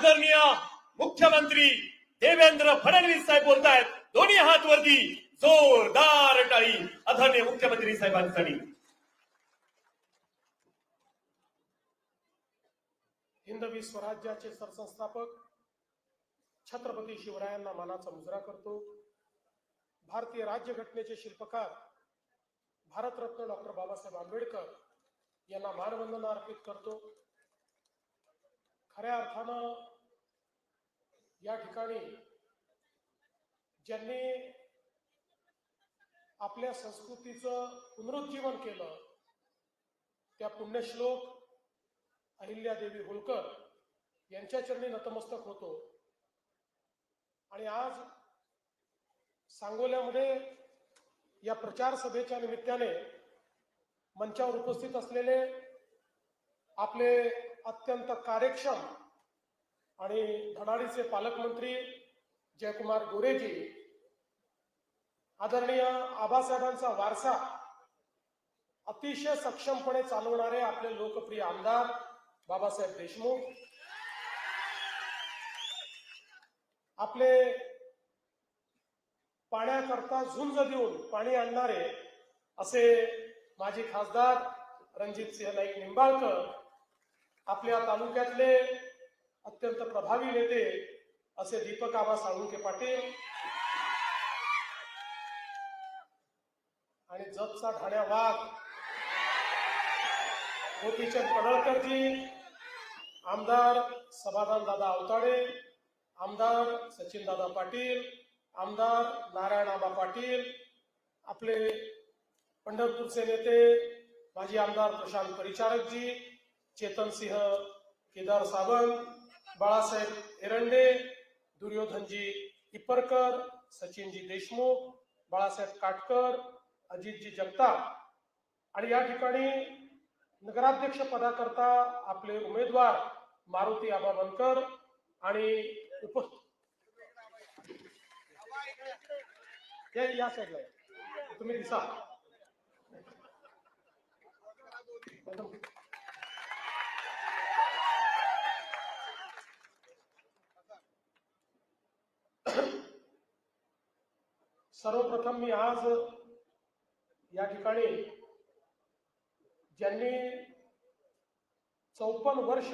आदरणीय मुख्यमंत्री देवेंद्र फडणवीस साहेब बोलतायत. दोन्ही हात वरती जोरदार टाळी. आदरणीय मुख्यमंत्री साहेबांसाठी. हिंदवी स्वराज्याचे सरसंस्थापक छत्रपती शिवरायांना मानाचा मुजरा करतो. भारतीय राज्यघटनेचे शिल्पकार भारतरत्न डॉक्टर बाबासाहेब आंबेडकर यांना मानवंदना अर्पित करतो. खऱ्या अर्थानं या ठिकाणी ज्यांनी आपल्या संस्कृतीचं पुनरुज्जीवन केलं त्या पुण्यश्लोक अहिल्यादेवी होळकर यांच्या चरणी नतमस्तक होतो. आणि आज सांगोल्यामध्ये या प्रचार सभेच्या निमित्ताने मंचावर उपस्थित असलेले आपले अत्यंत कार्यक्षम आणि धडाडीचे पालकमंत्री जयकुमार गोरेजी आदरणीय आबासाहेबांचा वारसा अतिशय सक्षमपणे चालवणारे आपले लोकप्रिय आमदार बाबासाहेब देशमुख आपले पाण्याकरता झुंज देऊन पाणी आणणारे असे माजी खासदार रणजित सिंह नाईक निंबाळकर आपल्या तालुक्यातले अत्यंत प्रभावी नेते असे दीपक आबा साळुंके पाटील. आणि जतचा ठाण्या वाघ. गोपीचंद पडळकरजी. आमदार समाधान दादा अवताडे. आमदार सचिन दादा पाटील. आमदार नारायण आबा पाटील. आपले पंढरपूरचे नेते माजी आमदार प्रशांत परिचारकजी. चेतन सिंह केदार सावंत. बाळासाहेब एरंडे दुर्योधनजी इपरकर सचिनजी देशमुख बाळासाहेब काटकर अजितजी जगताप. आणि या ठिकाणी नगराध्यक्ष पदाकरता आपले उमेदवार मारुती आबा बनकर आणि उप या साईडला तुम्ही दिसा. सर्वप्रथम मी आज या ठिकाणी ज्यांनी चौपन्न वर्ष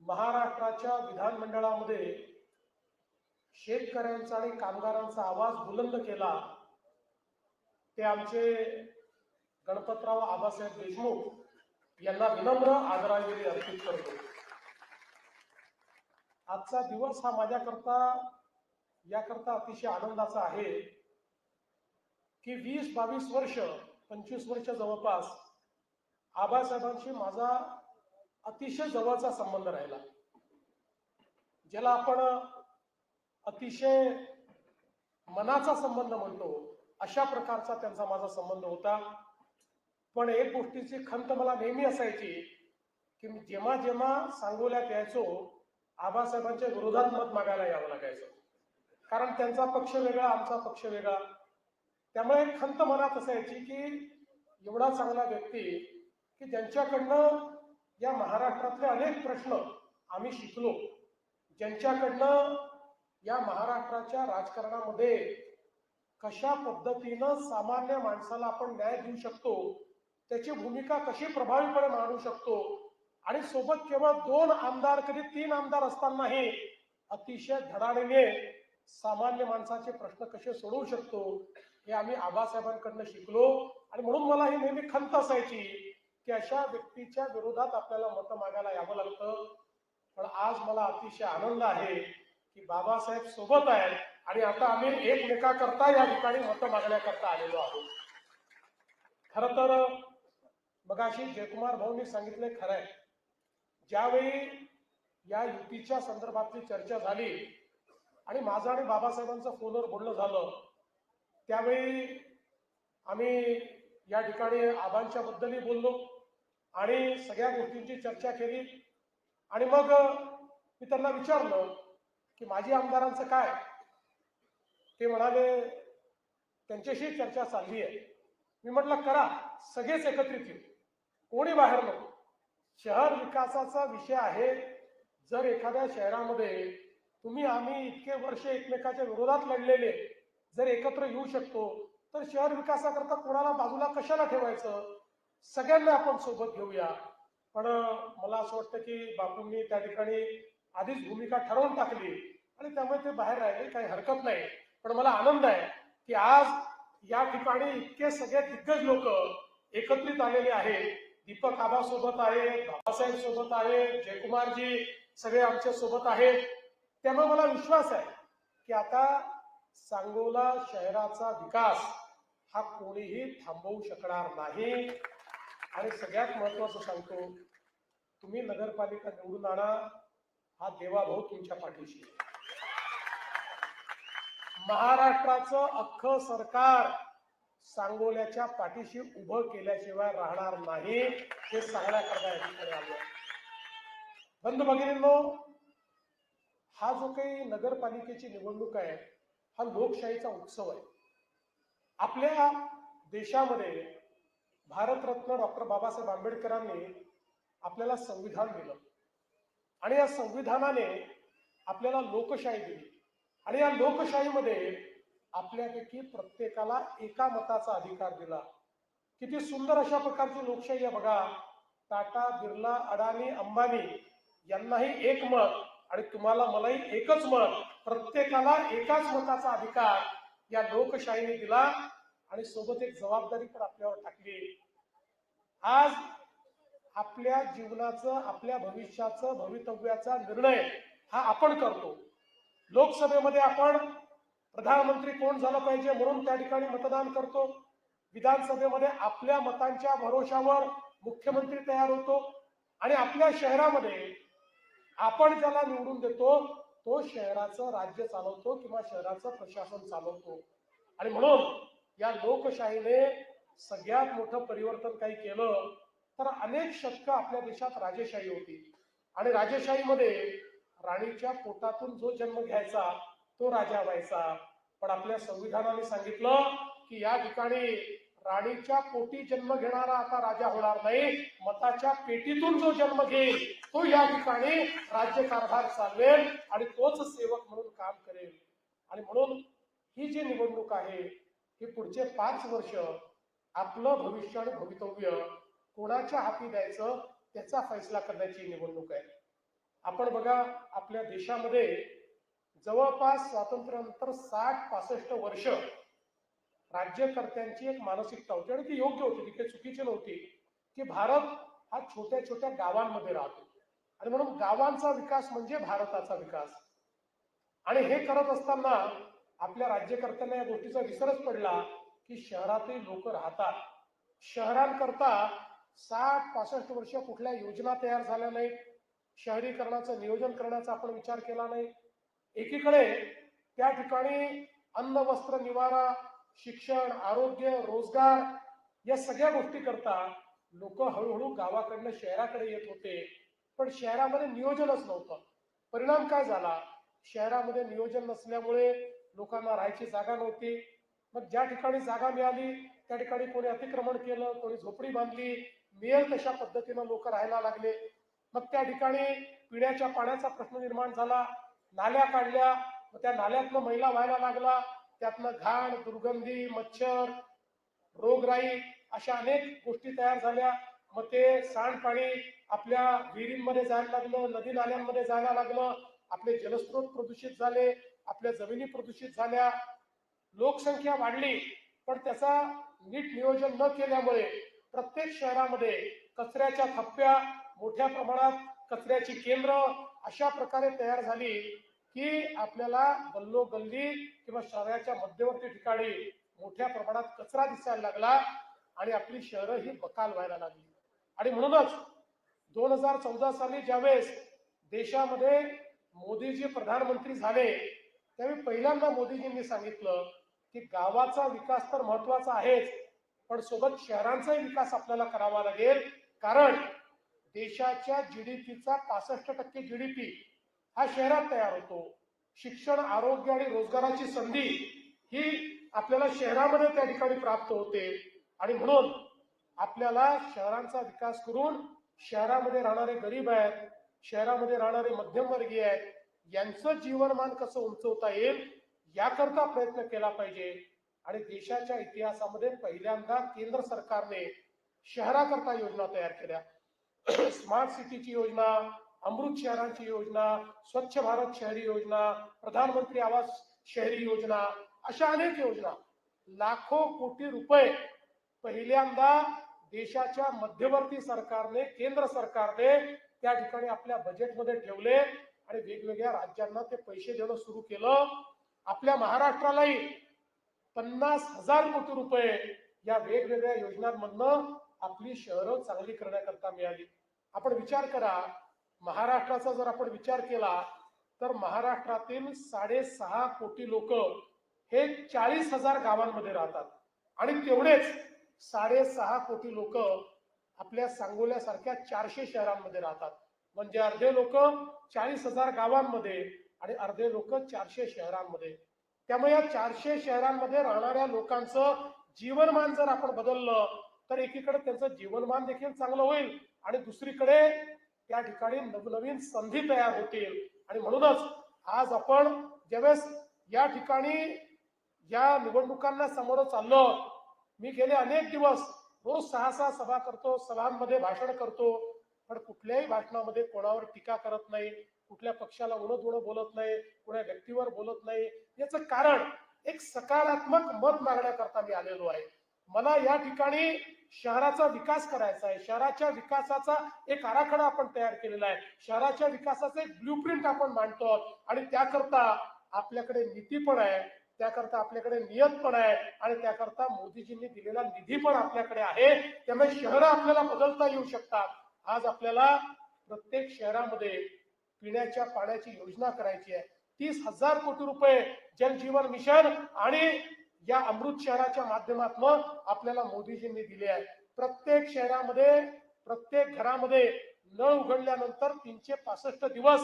महाराष्ट्राच्या विधानमंडळामध्ये शेतकऱ्यांचा आणि कामगारांचा आवाज बुलंद केला ते आमचे गणपतराव आबासाहेब देशमुख यांना विनम्र आदरांजली अर्पित करतो. आजचा दिवस हा माझ्याकरता याकरता अतिशय आनंदाचा आहे की वीस बावीस वर्ष पंचवीस वर्ष जवळपास आबासाहेबांशी माझा अतिशय जवळचा संबंध राहिला. ज्याला आपण अतिशय मनाचा संबंध म्हणतो अशा प्रकारचा त्यांचा माझा संबंध होता. पण एक गोष्टीची खंत मला नेहमी असायची की मी जेव्हा जेव्हा सांगोल्यात यायचो आबासाहेबांच्या विरोधात मत मागायला यावं लागायचं. कारण त्यांचा पक्ष वेगळा आमचा पक्ष वेगळा. त्यामुळे एक खंत मनात असायची की एवढा चांगला व्यक्ती की ज्यांच्याकडनं या महाराष्ट्रातले अनेक प्रश्न आम्ही शिकलो ज्यांच्याकडनं या महाराष्ट्राच्या राजकारणामध्ये कशा पद्धतीनं सामान्य माणसाला आपण न्याय देऊ शकतो त्याची भूमिका कशी प्रभावीपणे मांडू शकतो आणि सोबत केवळ दोन आमदार कधी तीन आमदार असतानाही अतिशय धडाडीने सामान्य माणसाचे प्रश्न कसे सोडवू शकतो हे आम्ही आबासाहेबांकडनं शिकलो. आणि म्हणून मला ही नेहमी खंत असायची की अशा व्यक्तीच्या विरोधात आपल्याला मतं मागायला यावं लागतं. पण आज मला अतिशय आनंद आहे की बाबासाहेब सोबत आहेत आणि आता आम्ही एकमेकाकरता या ठिकाणी मतं मागण्याकरता आलेलो आहोत. खर तर मगाशी जयकुमार भाऊंनी सांगितले खरं आहे ज्यावेळी या युतीच्या संदर्भातली चर्चा झाली आणि माझं आणि बाबासाहेबांचं फोनवर बोलणं झालं. त्यावेळी आम्ही या ठिकाणी आबांच्या बद्दलही बोललो आणि सगळ्या गोष्टींची चर्चा केली. आणि मग मी त्यांना विचारलं की माझी आमदारांचं काय? ते म्हणाले त्यांच्याशी चर्चा चालली आहे. मी म्हटलं करा सगळेच एकत्रित येऊ. कोणी बाहेर नको. शहर विकासाचा विषय आहे. जर एखाद्या शहरामध्ये तुम्ही आम्ही इतके वर्ष एकमेकाच्या विरोधात लढलेले जर एकत्र येऊ शकतो तर शहर विकासाकरता कोणाला बाजूला कशाला ठेवायचं? सगळ्यांना आपण सोबत घेऊया. पण मला असं वाटतं की बापूंनी त्या ठिकाणी आधीच भूमिका ठरवून टाकली आणि त्यामुळे ते बाहेर राहिले काही हरकत नाही. पण मला आनंद आहे की आज या ठिकाणी इतके सगळे दिग्गज लोक एकत्रित आलेले आहेत. दीपक आबा सोबत आहे बाबासाहेब सोबत आहे जयकुमारजी सगळे आमच्यासोबत आहेत. त्यामुळे मला विश्वास आहे की आता सांगोला शहराचा विकास हा कोणीही थांबवू शकणार नाही. आणि सगळ्यात महत्वाचं सांगतो तुम्ही नगरपालिका निवडून आणा हा देवाभाऊ तुमच्या पाठीशी महाराष्ट्राचं अख्ख सरकार सांगोल्याच्या पाठीशी उभं केल्याशिवाय राहणार नाही हे सांगण्याकरता या ठिकाणी आलो बंधू भगिनींनो हा जो काही नगरपालिकेची निवडणूक आहे हा लोकशाहीचा उत्सव आहे. आपल्या देशामध्ये भारतरत्न डॉक्टर बाबासाहेब आंबेडकरांनी आपल्याला संविधान दिलं. आणि या संविधानाने आपल्याला लोकशाही दिली. आणि या लोकशाहीमध्ये आपल्यापैकी प्रत्येकाला एका मताचा अधिकार दिला. किती सुंदर अशा प्रकारची लोकशाही आहे बघा. टाटा बिर्ला अडाणी अंबानी यांनाही एक मत. आणि तुम्हाला मलाही एकच मत प्रत्येकाला एकाच मताचा अधिकार या लोकशाहीने दिला आणि सोबत एक जबाबदारी पण आपल्यावर टाकली. आज आपल्या जीवनाचं आपल्या भविष्याचं भवितव्याचा निर्णय हा आपण करतो. लोकसभेमध्ये आपण प्रधानमंत्री कोण झालं पाहिजे म्हणून त्या ठिकाणी मतदान करतो. विधानसभेमध्ये आपल्या मतांच्या भरोशावर मुख्यमंत्री तयार होतो. आणि आपल्या शहरामध्ये आपण ज्याला निवडून देतो तो शहराचं राज्य चालवतो किंवा शहराचं प्रशासन चालवतो. आणि म्हणून या लोकशाहीने सगळ्यात मोठं परिवर्तन काही केलं तर अनेक शतकं आपल्या देशात राजेशाही होती. आणि राजेशाहीमध्ये राणीच्या पोटातून जो जन्म घ्यायचा तो राजा व्हायचा. पण आपल्या संविधानाने सांगितलं की या ठिकाणी राणीच्या पोटी जन्म घेणारा आता राजा होणार नाही मताच्या पेटीतून जो जन्म घेईल तो या ठिकाणी राज्यकारभार चालवेल आणि तोच सेवक म्हणून काम करेल. आणि म्हणून ही जी निवडणूक आहे ही पुढचे पाच वर्ष आपलं भविष्य आणि भवितव्य कोणाच्या हाती द्यायचं त्याचा फैसला करण्याची निवडणूक आहे. आपण बघा आपल्या देशामध्ये जवळपास स्वातंत्र्यानंतर साठ पासष्ट वर्ष राज्यकर्त्यांची एक मानसिकता होती आणि ती योग्य होती. ती काही चुकीची नव्हती. की भारत हा छोट्या छोट्या गावांमध्ये राहतो. आणि म्हणून गावांचा विकास म्हणजे भारताचा विकास. आणि हे करत असताना आपल्या राज्यकर्त्यांना या गोष्टीचा विसरच पडला की शहरातही लोक राहतात. शहरांकरता साठ पासष्ट वर्ष कुठल्या योजना तयार झाल्या नाहीत. शहरीकरणाचं नियोजन करण्याचा आपण विचार केला नाही. एकीकडे त्या ठिकाणी अन्न वस्त्र निवारा शिक्षण आरोग्य रोजगार या सगळ्या गोष्टी करता लोक हळूहळू गावाकडनं शहराकडे येत होते. पण शहरामध्ये नियोजनच नव्हतं. परिणाम काय झाला? शहरामध्ये नियोजन नसल्यामुळे लोकांना राहायची जागा नव्हती. मग ज्या ठिकाणी जागा मिळाली त्या ठिकाणी कोणी अतिक्रमण केलं कोणी झोपडी बांधली मिळेल तशा पद्धतीनं लोक राहायला लागले. मग त्या ठिकाणी पिण्याच्या पाण्याचा प्रश्न निर्माण झाला नाल्या काढल्या मग त्या नाल्यातनं मैला व्हायला लागला. त्यातनं घाण दुर्गंधी मच्छर रोगराई अशा अनेक गोष्टी तयार झाल्या. मग ते सांडपाणी आपल्या विहिरींमध्ये जायला लागलं नदी नाल्यांमध्ये जायला लागलं आपले जलस्रोत प्रदूषित झाले आपल्या जमिनी प्रदूषित झाल्या लोकसंख्या वाढली. पण त्याचा नीट नियोजन न केल्यामुळे प्रत्येक शहरामध्ये कचऱ्याच्या थप्प्या मोठ्या प्रमाणात कचऱ्याची केंद्र अशा प्रकारे तयार झाली की आपल्याला गल्लोगल्ली किंवा शहराच्या मध्यवर्ती ठिकाणी मोठ्या प्रमाणात कचरा दिसायला लागला आणि आपली शहरं ही बकाल व्हायला लागली. आणि म्हणूनच दोन हजार चौदा साली ज्यावेळेस देशामध्ये मोदीजी प्रधानमंत्री झाले त्यावेळी पहिल्यांदा मोदीजींनी सांगितलं की गावाचा विकास तर महत्त्वाचा आहेच पण सोबत शहरांचाही विकास आपल्याला करावा लागेल. कारण देशाच्या जीडीपीचा पासष्ट टक्के जीडीपी हा शहरात तयार होतो. शिक्षण आरोग्य आणि रोजगाराची संधी ही आपल्याला शहरामध्ये त्या ठिकाणी प्राप्त होते. आणि म्हणून आपल्याला शहरांचा विकास करून शहरामध्ये राहणारे गरीब आहेत शहरामध्ये राहणारे मध्यमवर्गीय आहेत यांचं जीवनमान कसं उंचवता येईल याकरता प्रयत्न केला पाहिजे. आणि देशाच्या इतिहासामध्ये पहिल्यांदा केंद्र सरकारने शहराकरता योजना तयार केल्या. स्मार्ट सिटीची योजना अमृत शहरांची योजना स्वच्छ भारत शहरी योजना प्रधानमंत्री आवास शहरी योजना अशा अनेक योजना. लाखो कोटी रुपये पहिल्यांदा देशाच्या मध्यवर्ती सरकारने केंद्र सरकारने त्या ठिकाणी आपल्या बजेटमध्ये ठेवले आणि वेगवेगळ्या राज्यांना ते पैसे देणं सुरू केलं. आपल्या महाराष्ट्रालाही पन्नास हजार कोटी रुपये या वेगवेगळ्या योजनांमधनं आपली शहरं चांगली करण्याकरता मिळाली. आपण विचार करा महाराष्ट्राचा जर आपण विचार केला तर महाराष्ट्रातील साडेसहा कोटी लोक हे चाळीस हजार गावांमध्ये राहतात. आणि तेवढेच साडेसहा कोटी लोक आपल्या सांगोल्यासारख्या चारशे शहरांमध्ये राहतात. म्हणजे अर्धे लोक चाळीस हजार गावांमध्ये आणि अर्धे लोक चारशे शहरांमध्ये. त्यामुळे या चारशे शहरांमध्ये राहणाऱ्या लोकांचं जीवनमान जर आपण बदललं तर एकीकडे त्यांचं जीवनमान देखील चांगलं होईल आणि दुसरीकडे त्या ठिकाणी नवनवीन संधी तयार होतील. आणि म्हणूनच आज आपण ज्यावेळेस या ठिकाणी या निवडणुकांना सामोरं चाललो मी गेले अनेक दिवस रोज सहा सहा सभा करतो सभांमध्ये भाषण करतो पण कुठल्याही भाषणामध्ये कोणावर टीका करत नाही कुठल्या पक्षाला उणं धुणं बोलत नाही कुण्या व्यक्तीवर बोलत नाही. याचं कारण एक सकारात्मक मत मागण्याकरता मी आलेलो आहे. मला या ठिकाणी शहराचा विकास करायचा आहे. शहराच्या विकासाचा एक आराखडा आपण तयार केलेला आहे. शहराच्या विकासाचा एक ब्ल्यूप्रिंट आपण मांडतो आणि त्याकरता आपल्याकडे नीती पण आहे. त्याकरता आपल्याकडे नियत पण आहे आणि त्याकरता मोदीजींनी दिलेला निधी पण आपल्याकडे आहे. त्यामुळे शहरं आपल्याला बदलता येऊ शकतात. आज आपल्याला प्रत्येक शहरामध्ये पिण्याच्या पाण्याची योजना करायची आहे. तीस हजार कोटी रुपये जलजीवन मिशन आणि या अमृत शहराच्या माध्यमातून आपल्याला मोदीजींनी दिले आहे. प्रत्येक शहरामध्ये प्रत्येक घरामध्ये नळ उघडल्यानंतर तीनशे पासष्ट दिवस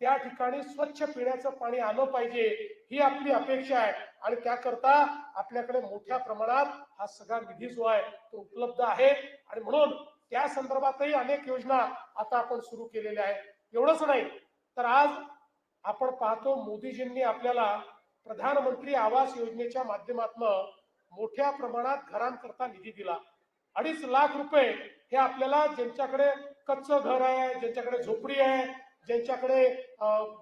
त्या ठिकाणी स्वच्छ पिण्याचं पाणी आलं पाहिजे ही आपली अपेक्षा आहे. आणि त्याकरता आपल्याकडे मोठ्या प्रमाणात हा सगळा निधी जो आहे तो उपलब्ध आहे. आणि म्हणून त्या संदर्भातही अनेक योजना आता आपण सुरू केलेल्या आहेत. एवढंच नाही तर आज आपण पाहतो मोदीजींनी आपल्याला प्रधानमंत्री आवास योजनेच्या माध्यमातून मोठ्या प्रमाणात घरांकरता निधी दिला. अडीच लाख रुपये हे आपल्याला ज्यांच्याकडे कच्चं घर आहे ज्यांच्याकडे झोपडी आहे ज्यांच्याकडे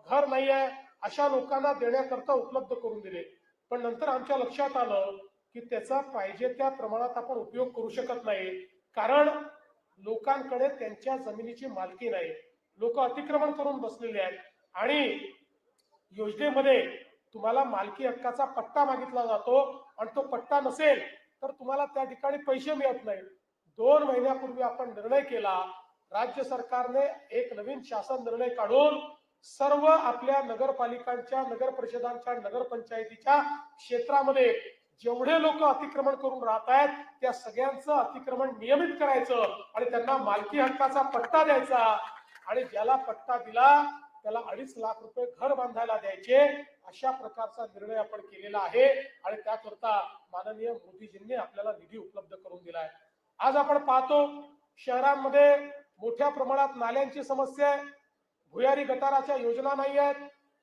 घर नाही आहे अशा लोकांना देण्याकरता उपलब्ध करून दिले. पण नंतर आमच्या लक्षात आलं की त्याचा पाहिजे त्या प्रमाणात आपण उपयोग करू शकत नाही. कारण लोकांकडे त्यांच्या जमिनीची मालकी नाही. लोक अतिक्रमण करून बसलेले आहेत. आणि योजनेमध्ये तुम्हाला मालकी हक्काचा पट्टा मागितला जातो आणि तो पट्टा नसेल तर तुम्हाला त्या ठिकाणी पैसे मिळत नाही दोन महिन्यापूर्वी आपण निर्णय केला राज्य सरकारने एक नवीन शासन निर्णय काढून सर्व आपल्या नगरपालिकांच्या नगर परिषदांच्या नगरपंचायतीच्या क्षेत्रामध्ये जेवढे लोक अतिक्रमण करून राहत आहेत त्या सगळ्यांचं अतिक्रमण नियमित करायचं आणि त्यांना मालकी हक्काचा पट्टा द्यायचा. आणि ज्याला पट्टा दिला त्याला अडीच लाख रुपये घर बांधायला द्यायचे अशा प्रकारचा निर्णय आपण केलेला आहे. आणि त्याकरता माननीय मोदीजींनी आपल्याला निधी उपलब्ध करून दिला आहे आज आपण पाहतो शहरांमध्ये मोठ्या प्रमाणात नाल्यांची समस्या आहे. भुयारी गटाराच्या योजना नाही आहेत.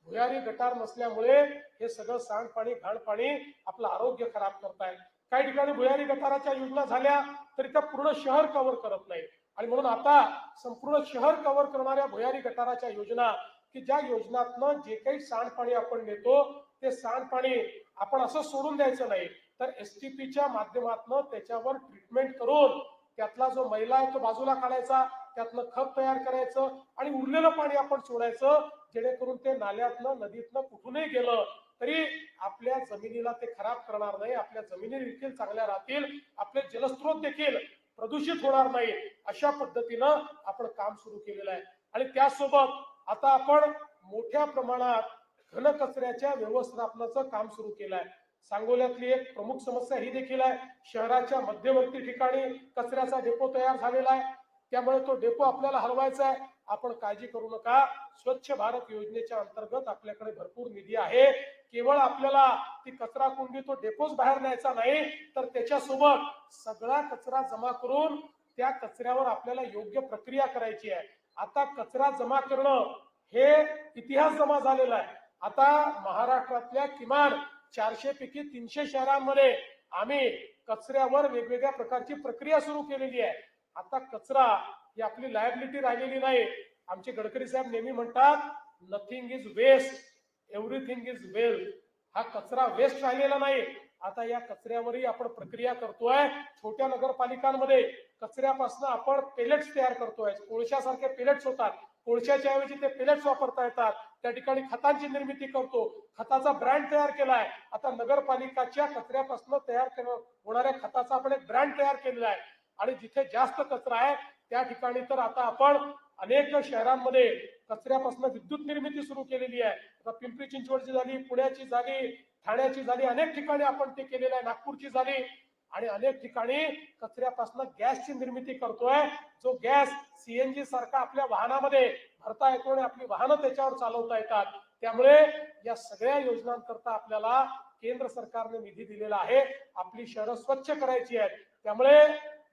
भुयारी गटार नसल्यामुळे हे सगळं सांडपाणी घाणपाणी आपलं आरोग्य खराब करतायत. काही ठिकाणी भुयारी गटाराच्या योजना झाल्या तरी त्या पूर्ण शहर कव्हर करत नाही आणि म्हणून आता संपूर्ण शहर कव्हर करणाऱ्या भुयारी गटाराच्या योजना की ज्या योजनातनं जे काही सांडपाणी आपण नेतो ते सांडपाणी आपण असं सोडून द्यायचं नाही. तर एस टी पीच्या माध्यमातून त्याच्यावर ट्रीटमेंट करून त्यातला जो मैला आहे तो बाजूला काढायचा. त्यातलं खत तयार करायचं आणि उरलेलं पाणी आपण सोडायचं जेणेकरून ते नाल्यातलं नदीतलं कुठूनही गेलं तरी आपल्या जमिनीला ते खराब करणार नाही आपल्या जमिनी देखील चांगल्या राहतील आपले जलस्रोत देखील प्रदूषित होणार नाही अशा पद्धतीनं आपण काम सुरू केलेलं आहे. आणि त्यासोबत आता आपण मोठ्या प्रमाणात घनकचऱ्याच्या व्यवस्थापनाचं काम सुरू केलं आहे. सांगोल्यातली एक प्रमुख समस्या ही देखील आहे. शहराच्या मध्यवर्ती ठिकाणी कचऱ्याचा डेपो तयार झालेला आहे. त्यामुळे तो डेपो आपल्याला हलवायचा आहे. आपण काळजी करू नका. स्वच्छ भारत योजनेच्या अंतर्गत आपल्याकडे भरपूर निधी आहे. केवळ आपल्याला ती कचरा कुंडी तो डेपोच बाहेर न्यायचा नाही. तर त्याच्यासोबत सगळा कचरा जमा करून त्या कचऱ्यावर आपल्याला योग्य प्रक्रिया करायची आहे. आता कचरा जमा करणं हे इतिहास जमा झालेला आहे. आता महाराष्ट्रातल्या किमान चारशे पैकी तीनशे शहरांमध्ये आम्ही कचऱ्यावर वेगवेगळ्या प्रकारची प्रक्रिया सुरू केलेली आहे. आता कचरा ही आपली लायबिलिटी राहिलेली नाही. आमचे गडकरी साहेब नेहमी म्हणतात nothing is waste everything is well हा कचरा वेस्ट राहिलेला नाही. आता या कचऱ्यावरही आपण प्रक्रिया करतोय छोट्या नगरपालिकांमध्ये. कचऱ्यापासून आपण पेलेट्स तयार करतोय. कोळशासारखे पेलेट्स होतात. कोळशाच्या ऐवजी ते पेलेट्स वापरता येतात. त्या ठिकाणी खतांची निर्मिती करतो. खताचा ब्रँड तयार केलाय. आता नगरपालिकाच्या कचऱ्यापासून तयार केलं- होणाऱ्या खताचा आपण एक ब्रँड तयार केलेला आहे. आणि जिथे जास्त कचरा आहे त्या ठिकाणी तर आता आपण अनेक शहरांमध्ये कचऱ्यापासून विद्युत निर्मिती सुरू केलेली आहे. आता पिंपरी चिंचवडची झाली पुण्याची झाली ठाण्याची झाली अनेक ठिकाणी आपण ते केलेलं आहे. नागपूरची झाली आणि अनेक ठिकाणी कचऱ्यापासून गॅसची निर्मिती करतोय. जो गॅस सीएनजी सारखा आपल्या वाहनामध्ये भरता येतो आणि आपली वाहनं त्याच्यावर चालवता येतात. त्यामुळे या सगळ्या योजनांकरता आपल्याला केंद्र सरकारने निधी दिलेला आहे. आपली शहरं स्वच्छ करायची आहेत. त्यामुळे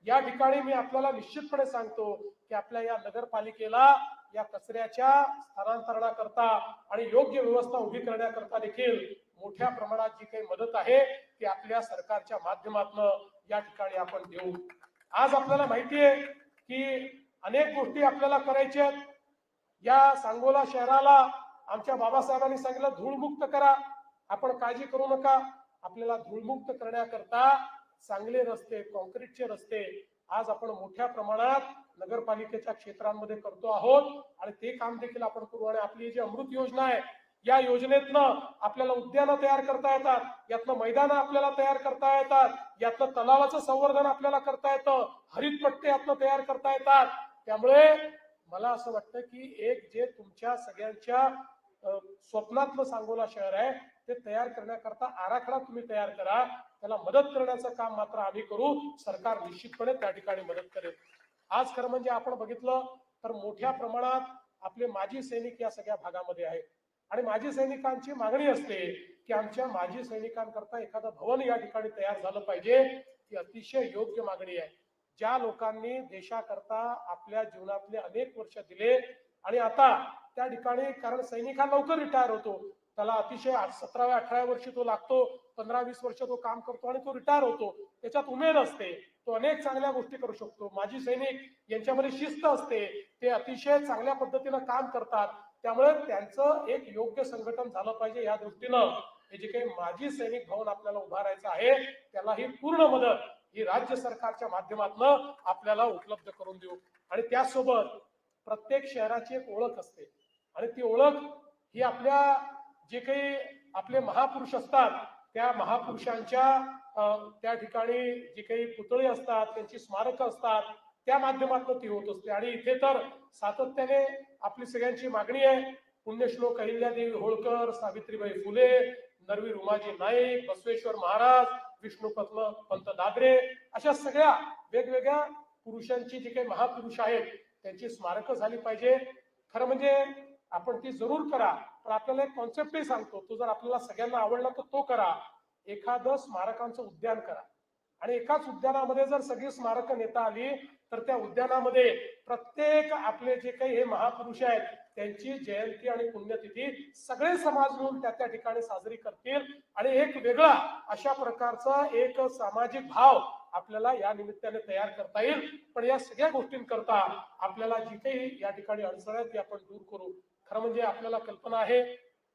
या ठिकाणी मी आपल्याला निश्चितपणे सांगतो की आपल्या या नगरपालिकेला या कचऱ्याच्या स्थानांतरणाकरता आणि योग्य व्यवस्था उभी करण्याकरता देखील मोठ्या प्रमाणात जी काही मदत आहे ती आपल्या सरकारच्या माध्यमातून या ठिकाणी आपण देऊ. आज आपल्याला माहिती आहे की अनेक गोष्टी आपल्याला करायच्या आहेत. या सांगोला शहराला आमच्या बाबासाहेबांनी सांगितलं धूळमुक्त करा. आपण काळजी करू नका. आपल्याला धूळमुक्त करण्याकरता चांगले रस्ते कॉन्क्रीटचे रस्ते आज आपण मोठ्या प्रमाणात नगरपालिकेच्या क्षेत्रांमध्ये करतो आहोत. आणि ते काम देखील आपण करू. आणि आपली जी अमृत योजना आहे या योजनेतनं आपल्याला उद्यानं तयार करता येतात. यातनं मैदानं आपल्याला तयार करता येतात. यातनं तलावाचं संवर्धन आपल्याला करता येतं. हरित पट्टे यातनं तयार करता येतात. त्यामुळे मला असं वाटतं की एक जे तुमच्या सगळ्यांच्या स्वप्नातलं सांगोला शहर आहे ते तयार करण्याकरता आराखडा तुम्ही तयार करा. त्याला मदत करण्याचं काम मात्र आम्ही करू. सरकार निश्चितपणे त्या ठिकाणी मदत करेल. आज खरं म्हणजे आपण बघितलं तर मोठ्या प्रमाणात आपले माजी सैनिक या सगळ्या भागामध्ये आहेत. आणि माजी सैनिकांची मागणी असते की आमच्या माजी सैनिकांकरता एखादं भवन या ठिकाणी तयार झालं पाहिजे. ती अतिशय योग्य मागणी आहे. ज्या लोकांनी देशाकरता आपल्या जीवनातले अनेक वर्ष दिले आणि आता त्या ठिकाणी कारण सैनिक हा लवकर रिटायर होतो. त्याला अतिशय सतराव्या अठराव्या वर्षी तो लागतो पंधरा वीस वर्ष तो काम करतो आणि तो रिटायर होतो. त्याच्यात उमेद असते. तो अनेक चांगल्या गोष्टी करू शकतो. माजी सैनिक यांच्यामध्ये शिस्त असते. ते अतिशय चांगल्या पद्धतीनं काम करतात. त्यामुळे त्यांचं एक योग्य संघटन झालं पाहिजे या दृष्टीनं. हे जे काही माजी सैनिक भवन आपल्याला उभारायचं आहे त्याला ही पूर्ण मदत ही राज्य सरकारच्या माध्यमातून आपल्याला उपलब्ध करून देऊ. आणि त्यासोबत प्रत्येक शहराची एक ओळख असते. आणि ती ओळख ही आपल्या जे काही आपले महापुरुष असतात त्या महापुरुषांच्या अं, त्या ठिकाणी जे काही पुतळे असतात त्यांची स्मारकं असतात त्या माध्यमातून ती होत असते. आणि इथे तर सातत्याने आपली सगळ्यांची मागणी आहे. पुण्यश्लोक अहिल्यादेवी होळकर सावित्रीबाई फुले नरवी रुमाजी नाईक बसवेश्वर महाराज विष्णू पंत दादरे अशा सगळ्या वेगवेगळ्या पुरुषांची जे काही महापुरुष आहेत त्यांची स्मारकं झाली पाहिजे. खरं म्हणजे आपण ती जरूर करा. पण आपल्याला एक कॉन्सेप्टही सांगतो. तो जर आपल्याला सगळ्यांना आवडला तर तो करा. एखादं स्मारकांचं उद्यान करा. आणि एकाच उद्यानामध्ये जर सगळी स्मारकं नेता आली तर त्या उद्यानामध्ये प्रत्येक आपले जे काही हे महापुरुष आहेत त्यांची जयंती आणि पुण्यतिथी सगळे समाज मिळून त्या त्या ठिकाणी साजरी करतील. आणि एक वेगळा अशा प्रकारचा एक सामाजिक भाव आपल्याला या निमित्ताने तयार करता येईल. पण या सगळ्या गोष्टींकरता आपल्याला जी काही या ठिकाणी अडचण आहेत ती आपण दूर करू. खरं म्हणजे आपल्याला कल्पना आहे.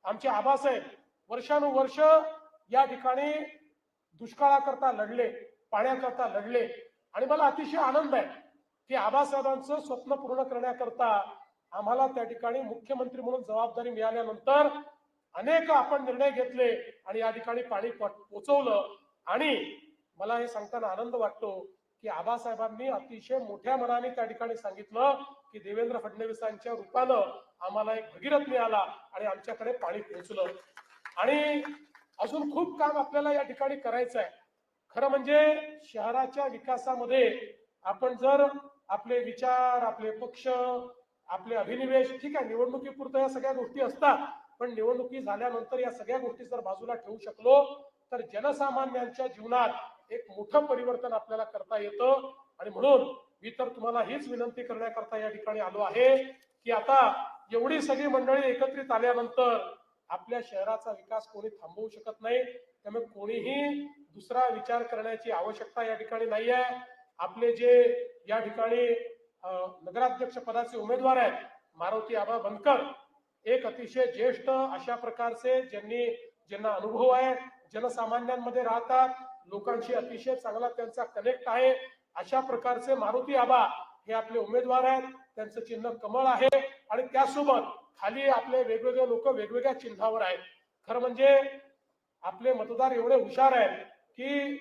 आमचे आबासाहेब वर्षानुवर्ष या ठिकाणी दुष्काळाकरता लढले पाण्याकरता लढले. आणि मला अतिशय आनंद आहे की आबासाहेबांचं स्वप्न पूर्ण करण्याकरता आम्हाला त्या ठिकाणी मुख्यमंत्री म्हणून जबाबदारी मिळाल्यानंतर अनेक आपण निर्णय घेतले आणि या ठिकाणी पाणी पोचवलं. आणि मला हे सांगताना आनंद वाटतो की आबासाहेबांनी अतिशय मोठ्या मनाने त्या ठिकाणी सांगितलं की देवेंद्र फडणवीसांच्या रूपानं आम्हाला एक भगीरथ मिळाला आणि आमच्याकडे पाणी पोहोचलं. आणि अजून खूप काम आपल्याला या ठिकाणी करायचं आहे खरं म्हणजे शहराच्या विकासामध्ये आपण जर आपले विचार आपले पक्ष आपले अभिनिवेश ठीक आहे निवडणुकीपुरतं या सगळ्या गोष्टी असतात पण निवडणुकी झाल्यानंतर या सगळ्या गोष्टी जर बाजूला ठेवू शकलो तर जनसामान्यांच्या जीवनात एक मोठं परिवर्तन आपल्याला करता येतं. आणि म्हणून मी तर तुम्हाला हीच विनंती करण्याकरता या ठिकाणी आलो आहे की आता एवढी सगळी मंडळी एकत्रित आल्यानंतर आपल्या शहराचा विकास कोणी थांबवू शकत नाही. त्यामुळे कोणीही दुसरा विचार करण्याची आवश्यकता या ठिकाणी नाही आहे आपले जे या ठिकाणी नगराध्यक्ष पदाचे उमेदवार आहेत मारुती आबा बनकर एक अतिशय ज्येष्ठ अशा प्रकारचे ज्यांनी ज्यांना अनुभव आहे जनसामान्यांमध्ये राहतात लोकांशी अतिशय चांगला त्यांचा कनेक्ट आहे. अशा प्रकारचे मारुती आबा हे आपले उमेदवार आहेत. त्यांचं चिन्ह कमळ आहे. आणि त्यासोबत खाली आपले वेगवेगळे लोक वेगवेगळ्या चिन्हावर आहेत. खरं म्हणजे आपले मतदार एवढे हुशार आहेत की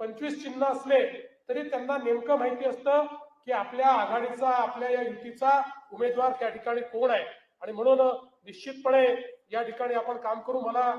पंचवीस चिन्ह असले तरी त्यांना नेमकं माहिती असतं की आपल्या आघाडीचा आपल्या या युतीचा उमेदवार त्या ठिकाणी कोण आहे. आणि म्हणून निश्चितपणे या ठिकाणी आपण काम करू. मला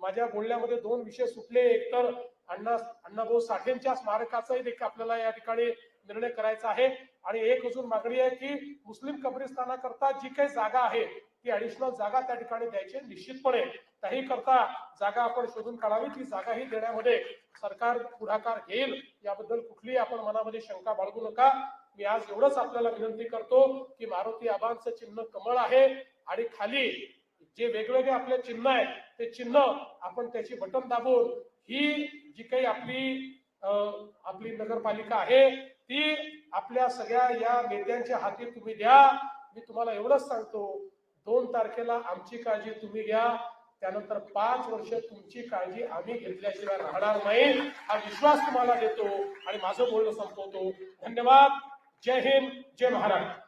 माझ्या बोलण्यामध्ये दोन विषय सुटले. एक तर अण्णा अण्णाभाऊ साठेंच्या स्मारकाचाही देखील आपल्याला या ठिकाणी निर्णय करायचा आहे. आणि एक अजून मागणी आहे की मुस्लिम कब्रिस्तानाकरता जी काही जागा आहे ती ऍडिशनल जागा त्या ठिकाणी द्यायची निश्चितपणे. त्याही करता जागा आपण शोधून काढावी ती जागाही देण्यामध्ये सरकार पुढाकार घेईल. याबद्दल कुठलीही आपण मनामध्ये शंका बाळगू नका. मी आज एवढंच आपल्याला विनंती करतो की मारुती आबांचं चिन्ह कमळ आहे आणि खाली जे वेगवेगळे आपले चिन्ह आहेत ते चिन्ह आपण त्याची बटन दाबून ही जी काही आपली आपली नगरपालिका आहे ती आपल्या सगळ्या या नेत्यांच्या हाती तुम्ही द्या. मी तुम्हाला एवढंच सांगतो दोन तारखेला आमची काळजी तुम्ही घ्या. त्यानंतर पाच वर्ष तुमची काळजी आम्ही घेतल्याशिवाय राहणार नाही हा विश्वास तुम्हाला देतो आणि माझं बोलणं संपवतो. धन्यवाद. जय हिंद. जय महाराष्ट्र.